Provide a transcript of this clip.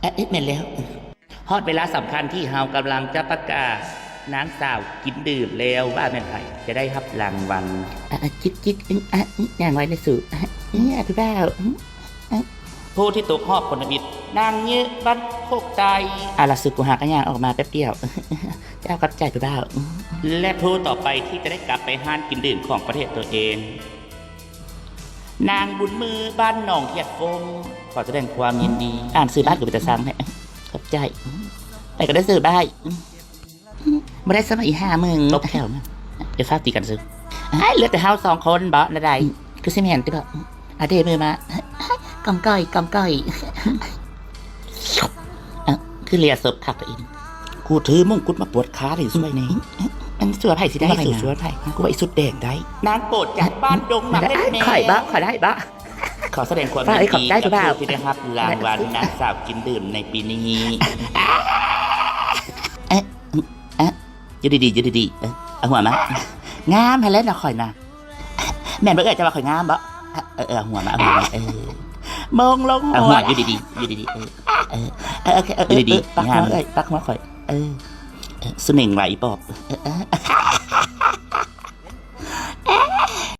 เอ๊ะเอ๊ะแม่นแล้วฮอดเวลาสำคัญที่เฮากำลังจะประกาศนางสาวกินดื่มแล้วว่าแม่นไผจะได้รับรางวัลอะอะจิกจิกอึ้งอะอึ้งอย่างไรเลยสู่อะเนี่ยพี่บ่าวอึ้งผู้ที่ตกรอบผลมิตรนางเยอะบ้านโคกใจอะล่ะสึกกูหากระยางออกมาแป๊บเดียวเจ้ากับใจพี่บ่าวอึ้งและผู้ต่อไปที่จะได้กลับไปห้านกินดื่มของประเทศตัวเอง นางบุญมือบ้านหนองเทียดฟงขอแสดงความยินดี อ่านสื่อบ้านกูไปแต่ซ้ำเนี่ยกับใจอึ้งแต่ก็ได้สื่อบ้านอึ้งไม่ได้สมัยห้ามึงตบแถวนะเดี๋ยวฟ้าตีกันซื้อไอ้เหลือแต่เฮาสองคนบ่ละใดคือสิแม่นติบ่อาเดมือมากำก้อยกำก้อยอะคือเลียศพคักตัวเองกูถือมงกุฎมาปวดขาเลยสวยนี่ อันสวยไผ่สิได้ได้ไงสู่นะสวนไผ่กูไอ้สุดแดงได้นางโปรดจากบ้านดงมาเล่นแม่ข่อยบ้าข่อยได้บ้าขอแสดงความฟ้ายินไอ้ขอบดีใจกับเปล่าผู้ที่ได้รับรางวัลนางสาวกินดื่มในปีนี้เอ๊ะเอ๊ะอยู่ดีๆอยู่ดีๆเอ๊ะเอาหัวมางามให้เล่นนะข่อยนะแม่นบ่เอ้ยจะมาข่อยงามบ่เออเออเอาหัวมาเอาหัวมาเออมองลงเอาหัหัววอยู่ดีๆอยู่ดีๆเออเออเออโอเคเอออยู่ดีๆปักงามหัวเอ้ยปักหัวข่อยเออ สน่งไหลบอบ